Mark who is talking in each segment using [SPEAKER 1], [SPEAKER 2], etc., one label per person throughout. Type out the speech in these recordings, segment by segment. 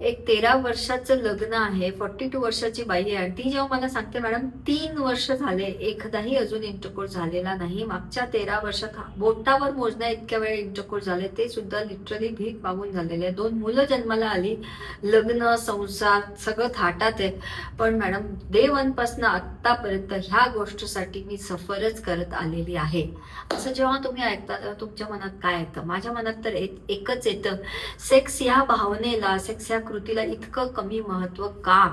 [SPEAKER 1] एक तेरा वर्षाचं लग्न आहे फॉर्टी टू वर्षाची बाई आहे. आणि ती जेव्हा मला सांगते मॅडम तीन वर्ष झाले एकदाही अजून इंटरकोर्स झालेला नाही. मागच्या तेरा वर्षात हा- बोटावर मोजण्या इतक्या वेळ इंटरकोर्स झाले ते सुद्धा लिटरली भीक मागून झालेले आहे दोन मुलं जन्माला आली लग्न संसार सगळं थाटात आहे पण मॅडम डे वनपासनं आत्तापर्यंत ह्या गोष्टीसाठी मी सफरच करत आलेली आहे. असं जेव्हा तुम्ही ऐकता तेव्हा तुमच्या मनात काय येतं? माझ्या मनात तर एक- एकच येतं. सेक्स ह्या भावनेला सेक्स ह्या कृतीला इतकं कमी महत्त्व का?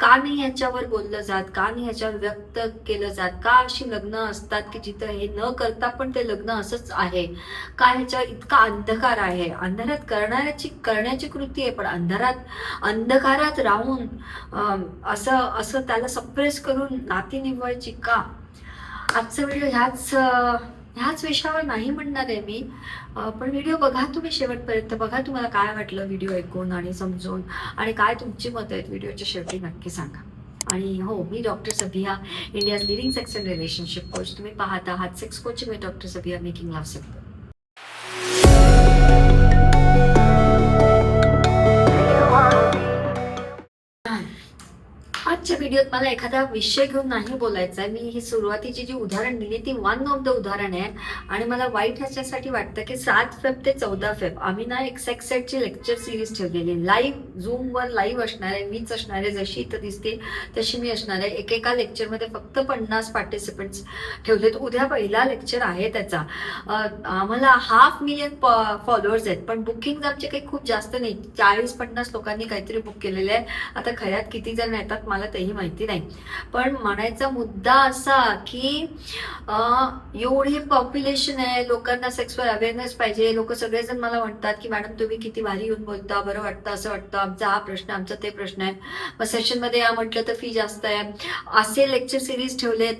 [SPEAKER 1] का नाही ह्याच्यावर बोललं जात? का नाही ह्याच्यावर व्यक्त केलं जात? का अशी लग्न असतात की जिथं हे न करता पण ते लग्न असंच आहे? का ह्याच्यावर इतका अंधकार आहे? अंधारात करणाऱ्याची करण्याची कृती आहे पण अंधारात अंधकारात राहून असं असं त्याला सप्रेस करून नाती निभवायची का? आजचा व्हिडिओ ह्याच ह्याच विषयावर नाही म्हणणार आहे मी. पण व्हिडिओ बघा तुम्ही शेवटपर्यंत. बघा तुम्हाला काय वाटलं व्हिडिओ ऐकून आणि समजून. आणि काय तुमची मतं आहेत व्हिडिओच्या शेवटी नक्की सांगा. आणि हो मी doctor Sabiya India's leading sex and relationship coach तुम्ही पाहता आहात सेक्स कोच मी डॉक्टर सभिया मेकिंग लाव सकतो व्हिडिओत मला एखादा विषय घेऊन नाही बोलायचा आहे मी ही सुरुवातीची जी उदाहरण दिली ती वन ऑफ द उदाहरण आहे. आणि मला वाईट ह्याच्यासाठी वाटतं की सात फेब ते चौदा फेब आम्ही ना एक सेक्स सेटची लेक्चर सिरीज ठेवलेली लाईव्ह झूमवर लाईव्ह असणार आहे. मीच असणार आहे. जशी इथं दिसते तशी मी असणार आहे. एकेका लेक्चरमध्ये फक्त पन्नास पार्टिसिपंट्स ठेवलेत उद्या पहिला लेक्चर आहे त्याचा. आम्हाला हाफ मिलियन फॉलोअर्स आहेत. पण बुकिंग आमचे काही खूप जास्त नाही. चाळीस पन्नास लोकांनी काहीतरी बुक केलेले आहे. आता खऱ्यात किती जण येतात मला तेही माहिती नाही. पण म्हणायचा मुद्दा असा की एवढी पॉप्युलेशन आहे लोकांना सेक्सवर अवेअरनेस पाहिजे. लोक सगळेजण मला म्हणतात की मॅडम तुम्ही किती भारी येऊन बोलता. बरं वाटतं असं वाटतं. आमचा हा प्रश्न आमचा ते प्रश्न आहे. मग सेशनमध्ये या म्हटलं तर फी जास्त आहे. असे लेक्चर सिरीज ठेवलेत.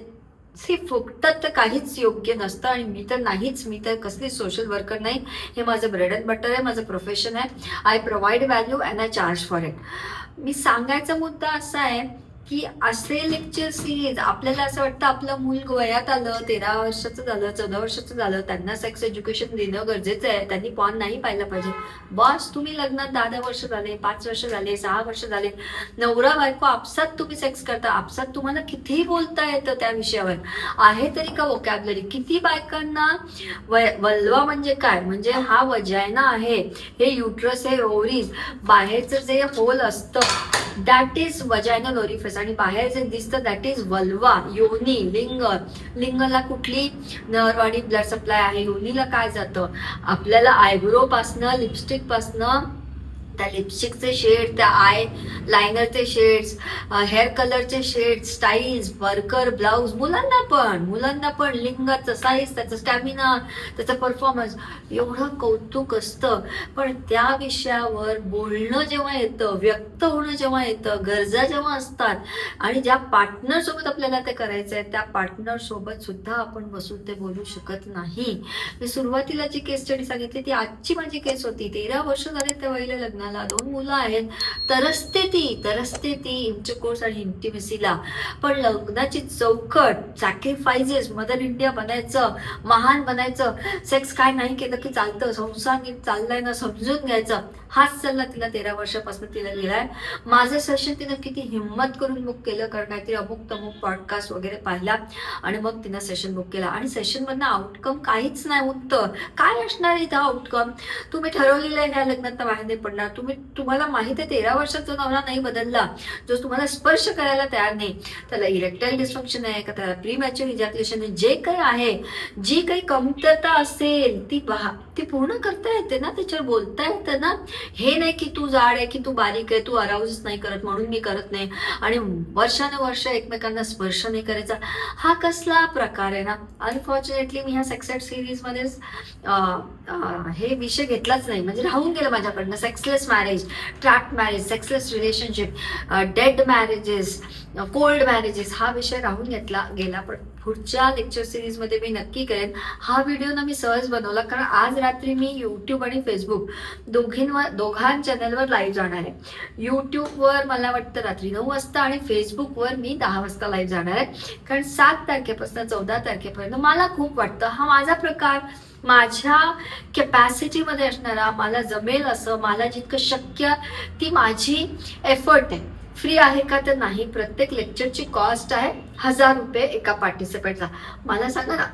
[SPEAKER 1] सी फुकतात तर काहीच योग्य नसतं आणि मी तर नाहीच. मी तर कसली सोशल वर्कर नाही. हे माझं ब्रेड अँड बटर आहे माझं प्रोफेशन आहे. I provide value and I charge for it मी सांगायचा मुद्दा असा आहे की असे लेक्चर सिरीज आपल्याला असं वाटतं आपलं मूल वयात आलं तेरा वर्षाचं झालं चौदा वर्षाचं झालं त्यांना सेक्स एज्युकेशन देणं गरजेचं आहे त्यांनी पॉन नाही पाहिलं पाहिजे. बॉस तुम्ही लग्नात दहा दहा वर्ष झाले पाच वर्ष झाले सहा वर्ष झाले नवरा बायको आपसात तुम्ही सेक्स करता आपसात तुम्हाला कितीही बोलता येतं त्या विषयावर. आहे तरी का वोकॅबलरी किती बायकांना वल्वा म्हणजे काय? म्हणजे हा वजायना आहे हे युट्रस हे ओव्हरीज बाहेरचं जे होल असतं दॅट इज वजायनल ओरिफेस आणि बाहेर जे दिसतं दॅट इज वल्वा योनी लिंग. लिंगला कुठली नर्व आणि ब्लड सप्लाय आहे? योनीला काय जातं? आपल्याला आयब्रो पासनं लिपस्टिक पासनं त्या लिपस्टिकचे शेड त्या आय लायनरचे शेड्स हेअर कलरचे शेड्स स्टाईल्स वर्कर ब्लाऊज मुलांना पण मुलांना पण लिंगाचं साईज त्याचं स्टॅमिना त्याचं परफॉर्मन्स एवढं कौतुक असतं. पण त्या विषयावर बोलणं जेव्हा येतं व्यक्त होणं जेव्हा येतं गरजा जेव्हा असतात आणि ज्या पार्टनरसोबत आपल्याला ते करायचं आहे त्या पार्टनरसोबत सुद्धा आपण बसून ते बोलू शकत नाही. मी सुरुवातीला जी केस स्टडी सांगितली ती आजची माझी केस होती. तेरा वर्ष झाले त्या लग्न लग्नाला दोन मुलं आहेत. तरसते ती तरसते ती इंटरकोर्स आणि इंटिमेसीला पण लग्नाची चौकट सॅक्रिफायजेस मदर इंडिया बनायचं महान बनायचं सेक्स काय नाही केलं की चालतं संसार नीट चाललाय ना समजून घ्यायचं. हाच सल्ला तिला तेरा वर्षापासून तिला गेलाय माझं सेशन तिनं किती हिंमत करून बुक केलं कारण काहीतरी अमुक तमुक पॉडकास्ट वगैरे पाहिला. आणि मग तिनं सेशन बुक केला. आणि सेशन मधनं आउटकम काहीच नाही उत्तर. काय असणार इथं आउटकम तुम्ही ठरवलेलं आहे ह्या लग्नात बाहेर नाही पडणार. तुम्ही तुम्हाला माहिती आहे तेरा वर्षात जो नवरा नाही बदलला जो तुम्हाला स्पर्श करायला तयार नाही त्याला इरेक्टाईल डिस्फंक्शन आहे का त्याला प्री मॅच्युअर इजॅक्युलेशन आहे जे काही आहे जी काही कमतरता असेल ती पहा ती पूर्ण करता येते ना त्याच्यावर बोलता येतं ना हे नाही की तू जाड आहे की तू बारीक आहे तू अराउजच नाही करत म्हणून मी करत नाही आणि वर्षानुवर्ष एकमेकांना स्पर्श नाही करायचा हा कसला प्रकार आहे ना? अनफॉर्च्युनेटली मी ह्या सेक्सेट सिरीजमध्येच हे विषय घेतलाच नाही म्हणजे राहून गेलं माझ्याकडनं sexless marriage tract marriage sexless relationship dead marriages cold marriages हा विषय राहून घेतला गेला पण. पुढच्या लेक्चर सिरीजमध्ये मी नक्की करेन. हा व्हिडिओ ना मी सहज बनवला कारण आज रात्री मी यूट्यूब आणि फेसबुक दोघींवर दोघां चॅनलवर लाईव्ह जाणार आहे. यूट्यूबवर मला वाटतं रात्री नऊ वाजता आणि फेसबुकवर मी दहा वाजता लाईव्ह जाणार आहे. कारण सात तारखेपासून चौदा तारखेपर्यंत मला खूप वाटतं हा माझा प्रकार. माझ्या कॅपॅसिटीमध्ये असणारा मला जमेल असं मला जितकं शक्य ती माझी एफर्ट आहे. फ्री आहे का तर नाही. प्रत्येक लेक्चरची कॉस्ट आहे हजार रुपये एका पार्टिसिपेंटचा मला सांगा ना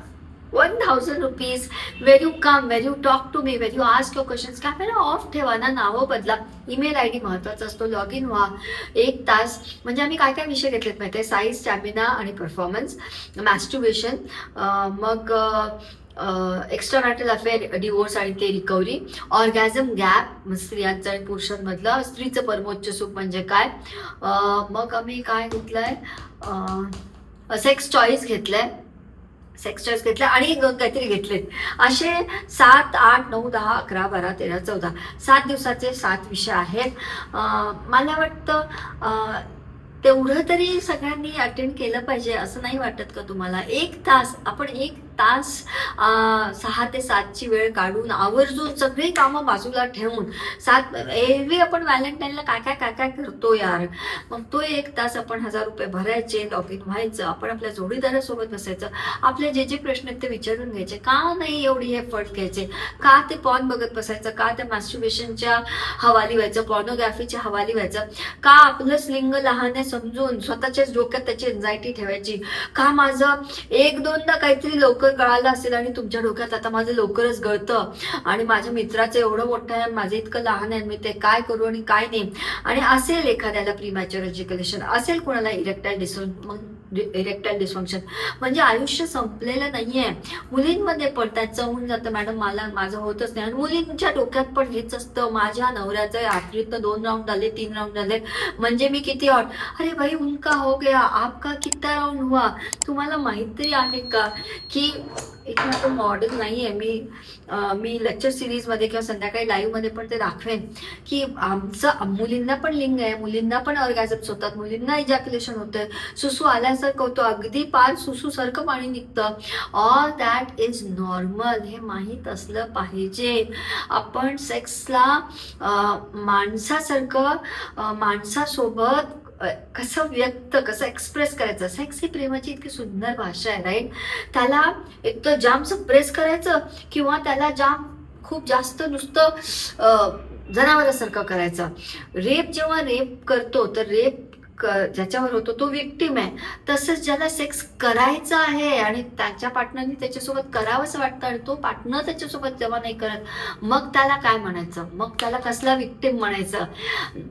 [SPEAKER 1] one thousand rupees where you come where you talk to me where you ask your questions camera off ठेवा ना नावं बदला. ईमेल आय डी महत्त्वाचा असतो लॉग इन व्हा. एक तास म्हणजे आम्ही काय काय विषय घेतलेत माहिती आहे साईज स्टॅमिना आणि परफॉर्मन्स मॅस्ट्युबेशन मग एक्स्ट्रा मॅटल अफेअर डिवोर्स आणि ते रिकव्हरी ऑर्गॅझम गॅप स्त्रियांचं आणि पुरुषांमधलं स्त्रीचं परमोच्च सुख म्हणजे काय? मग आम्ही काय घेतलंय? सेक्स चॉईस घेतलंय. सेक्स चॉईस घेतल्या आणि एक काहीतरी घेतलेत. असे सात आठ नऊ दहा अकरा बारा तेरा चौदा. सात दिवसाचे सात विषय आहेत. मला वाटतं तेवढं तरी सगळ्यांनी अटेंड केलं पाहिजे असं नाही वाटत का तुम्हाला? एक तास आपण एक तास सहा ते सातची वेळ काढून आवर्जून सगळी कामं बाजूला ठेवून सात एरवी आपण व्हॅलेंटाईनला काय काय काय काय करतो यार? मग तो एक तास आपण हजार रुपये भरायचे लॉग इन व्हायचं आपण आपल्या जोडीदारासोबत बसायचं आपले जे जे प्रश्न आहेत ते विचारून घ्यायचे. का नाही एवढी एफर्ट घ्यायचे? का ते पॉन बघत बसायचं? का त्या मॅस्ट्युबेशनच्या हवाली व्हायचं पॉर्नोग्राफीच्या हवाली व्हायचं? का आपलं लिंग लहान आहे समजून स्वतःच्याच डोक्यात त्याची एन्झायटी ठेवायची? का माझं एक दोनदा काहीतरी लवकर गळालं असेल आणि तुमच्या डोक्यात आता माझं लवकरच गळतं. आणि माझ्या मित्राचं एवढं मोठं आहे माझं इतकं लहान आहे मी ते काय करू आणि काय नाही. आणि असेल एखाद्याला प्रीमॅच्युअर एज्युकेशन असेल कोणाला इरेक्टाईल डिसोन इरेक्टाईल डिसफंक्शन म्हणजे आयुष्य संपलेलं नाहीये. मुलींमध्ये पण त्याचं होऊन जातं. मॅडम मला माझं होतच नाही. आणि मुलींच्या डोक्यात पण हेच असतं. माझ्या नवऱ्याचं आखरीतनं दोन राऊंड झाले तीन राऊंड झाले. म्हणजे मी किती ऑट अरे भाई उनका हो गया. आपका कितना राऊंड हुआ? तुम्हाला माहिती आहे का की इथे तो मॉडेल नाही आहे मी मी लेक्चर सिरीजमध्ये किंवा संध्याकाळी लाईव्हमध्ये पण ते दाखवेन की आमचं मुलींना पण लिंग आहे मुलींना पण ऑर्गॅझम्स होतात मुलींना इजॅक्युलेशन होतं सुसू आल्यासारखं होतं. अगदी पार सुसूसारखं पाणी निघतं. ऑल दॅट इज नॉर्मल हे माहीत असलं पाहिजे. आपण सेक्सला माणसासारखं माणसासोबत कसं व्यक्त कसं एक्सप्रेस करायचं? सेक्स ही प्रेमाची इतकी सुंदर भाषा आहे राईट त्याला एक तर जाम सप्रेस करायचं किंवा त्याला जाम खूप जास्त नुसतं जनावरांसारखं जनावरासारखं करायचं. रेप जेव्हा रेप करतो तर रेप ज्याच्यावर होतो तो विक्टीम आहे. तसंच ज्याला सेक्स करायचा आहे आणि त्याच्या पार्टनरनी त्याच्यासोबत करावंसं वाटतं आणि तो पार्टनर त्याच्यासोबत जेव्हा नाही करत मग त्याला काय म्हणायचं? मग त्याला कसला विक्टीम म्हणायचं?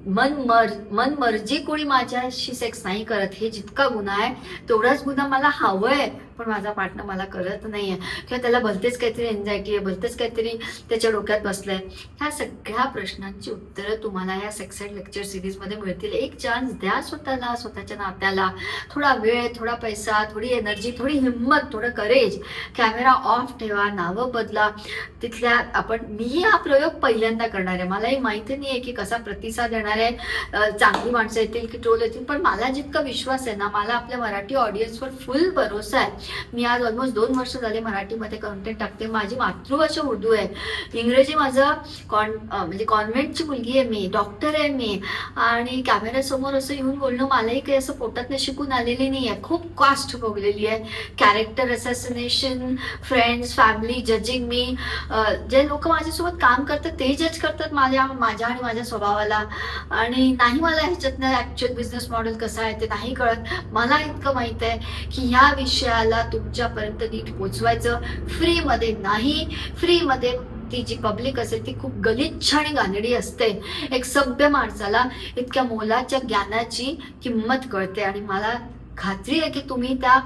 [SPEAKER 1] मन मर मन मर्जी कोणी माझ्याशी सेक्स नाही करत. हे जितका गुन्हा आहे तेवढाच गुन्हा मला हवंय पण माझा पार्टनर मला करत नाही आहे किंवा त्याला भलतेच काहीतरी एन्झायटी आहे भलतेच काहीतरी त्याच्या डोक्यात बसलंय. ह्या सगळ्या प्रश्नांची उत्तरं तुम्हाला या सेक्स अँड लेक्चर सिरीजमध्ये मिळतील. एक चान्स द्या स्वतःला स्वतःच्या नात्याला. थोडा वेळ थोडा पैसा थोडी एनर्जी थोडी हिंमत थोडं करेज कॅमेरा ऑफ ठेवा नावं बदला. तिथल्या आपण मी हा प्रयोग पहिल्यांदा करणार आहे. मलाही माहिती नाही आहे की कसा प्रतिसाद येणार आहे. चांगली माणसं येतील की ट्रोल येतील पण मला जितका विश्वास आहे ना मला आपल्या मराठी ऑडियन्सवर फुल भरोसा आहे. मी आज ऑलमोस्ट दोन वर्ष झाले मराठीमध्ये कंटेंट टाकते. माझी मातृभाषा उर्दू आहे. इंग्रजी माझं कॉन म्हणजे कॉन्व्हेंटची मुलगी आहे मी डॉक्टर आहे मी. आणि कॅमेऱ्यासमोर असं येऊन बोलणं मलाही काही असं पोटात शिकून आलेली नाही आहे खूप कास्ट भोगलेली आहे. Character assassination friends family judging मी जे लोक माझ्यासोबत काम करतात ते जज करतात माझ्या माझ्या आणि माझ्या स्वभावाला. आणि नाही मला ह्याच्यातनं ॲक्च्युअल बिझनेस मॉडेल कसं आहे ते नाही कळत. मला इतकं माहीत आहे की ह्या विषयाला तुमच्यापर्यंत नीट पोचवायचं. फ्रीमध्ये नाही. फ्रीमध्ये ती जी पब्लिक असेल ती खूप गलिच्छ आणि गांधडी असते. एक सभ्य माणसाला इतक्या मोलाच्या ज्ञानाची किंमत कळते आणि मला खात्री आहे की तुम्ही त्या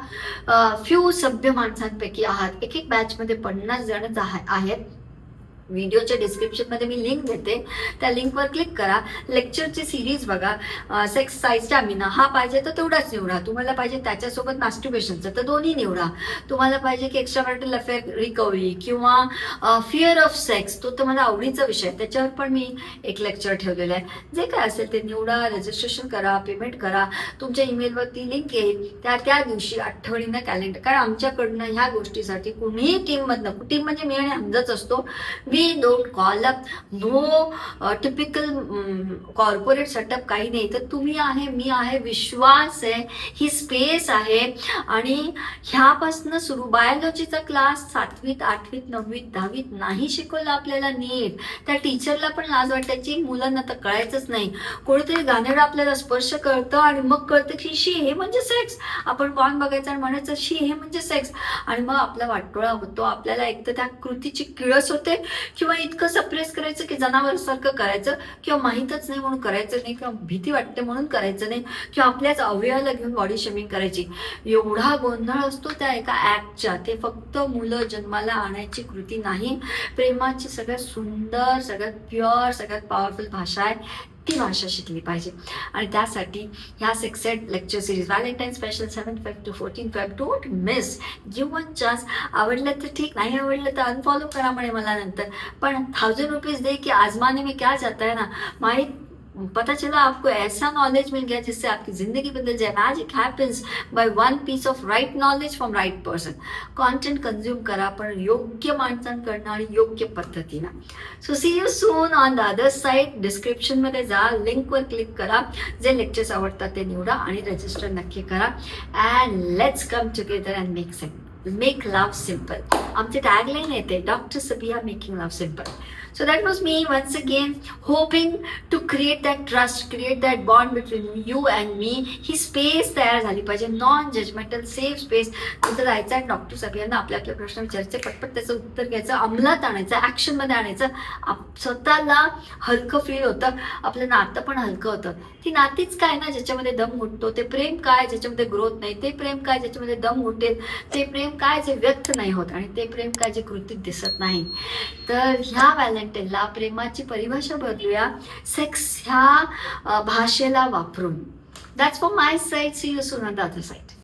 [SPEAKER 1] फ्यू सभ्य माणसांपैकी आहात. एक एक बॅचमध्ये पन्नास जणच आहा- आहेत. व्हिडिओच्या डिस्क्रिप्शनमध्ये मी लिंक देते. त्या लिंकवर क्लिक करा. लेक्चरची सिरीज बघा. सेक्स साईज स्टॅमिना हा पाहिजे तर तेवढाच निवडा. तुम्हाला पाहिजे त्याच्यासोबत मॅस्ट्युबेशनचं तर दोन्ही निवडा. तुम्हाला पाहिजे की एक्स्ट्रा मॅरिटल अफेअर रिकव्हरी किंवा फिअर ऑफ सेक्स तो तर आवडीचा विषय. त्याच्यावर पण मी एक लेक्चर ठेवलेलं आहे. जे काय असेल ते निवडा रजिस्ट्रेशन करा पेमेंट करा. तुमच्या ईमेलवरती लिंक येईल. त्या त्या दिवशी आठवणीनं कॅलेंडर कारण आमच्याकडनं ह्या गोष्टीसाठी कुणीही टीममधनं टीम म्हणजे मी आणि आमचाच असतो. We don't call up no typical corporate setup काही नाही. तर तुम्ही आहे मी आहे विश्वास आहे ही स्पेस आहे. आणि ह्यापासनं सुरू बायोलॉजीचा क्लास सातवीत आठवीत नववीत दहावीत नाही शिकवलं आपल्याला नीट. त्या टीचरला पण लाज वाटायची मुलांना तर कळायचंच नाही. कोणीतरी गाणेडं आपल्याला स्पर्श कळतं आणि मग कळतं की शी हे म्हणजे सेक्स आपण पॉन बघायचं आणि म्हणायचं शी हे म्हणजे सेक्स आणि मग आपला वाटोळा होतो. आपल्याला एक तर त्या कृतीची किळस होते. किंवा इतकं सप्रेस करायचं की जनावरसारखं करायचं किंवा माहीतच नाही म्हणून करायचं नाही किंवा भीती वाटते म्हणून करायचं नाही किंवा आपल्याच अवयवाला घेऊन बॉडी शेमिंग करायची. एवढा गोंधळ असतो त्या एका ऍक्टच्या ते फक्त मुलं जन्माला आणायची कृती नाही. प्रेमाची सगळ्यात सुंदर सगळ्यात प्युअर सगळ्यात पॉवरफुल भाषा आहे. ती भाषा शिकली पाहिजे. आणि त्यासाठी ह्या sex ed lecture series Valentine special seven Feb to fourteen Feb don't miss give one chance आवडलं तर ठीक नाही आवडलं तर अनफॉलो करा म्हणे मला नंतर. पण थाउजंड रुपीज दे की आजमाने मी क्या जात आहे ना? माहीत पता चला आपको ऐसा नॉलेज मिल गया जिससे आपकी जिंदगी बदल जाए। Magic happens by one piece of right knowledge from right person content consume करा पण योग्य माणसांकडनं आणि योग्य पद्धतीनं. So see you soon on the other side डिस्क्रिप्शनमध्ये जा लिंकवर क्लिक करा. जे लेक्चर्स आवडतात ते निवडा आणि रजिस्टर नक्की करा. And let's come together and make set make love simple आमचे टॅगलाईन येते doctor Sabiya making love simple So that was me once again hoping to create that trust, create that bond between you and me. ही space तयार झाली पाहिजे. Non judgemental safe space तिथं जायचं आणि doctor सगळ्यांना आपले आपले प्रश्न विचारायचे पटपट त्याचं उत्तर घ्यायचं अंमलात आणायचं ॲक्शनमध्ये आणायचं. आप- स्वतःला हलकं फील होतं. आपलं नातं पण हलकं होतं. ती नातीच काय ना ज्याच्यामध्ये दम उठतो. ते प्रेम काय ज्याच्यामध्ये ग्रोथ नाही. ते प्रेम काय ज्याच्यामध्ये दम उठेल. ते प्रेम काय जे व्यक्त नाही होत. आणि ते प्रेम काय जे कृतीत दिसत नाही. तर ह्या त्याला प्रेमाची परिभाषा बदलूया. सेक्स ह्या भाषेला वापरून. That's for my side see you soon other side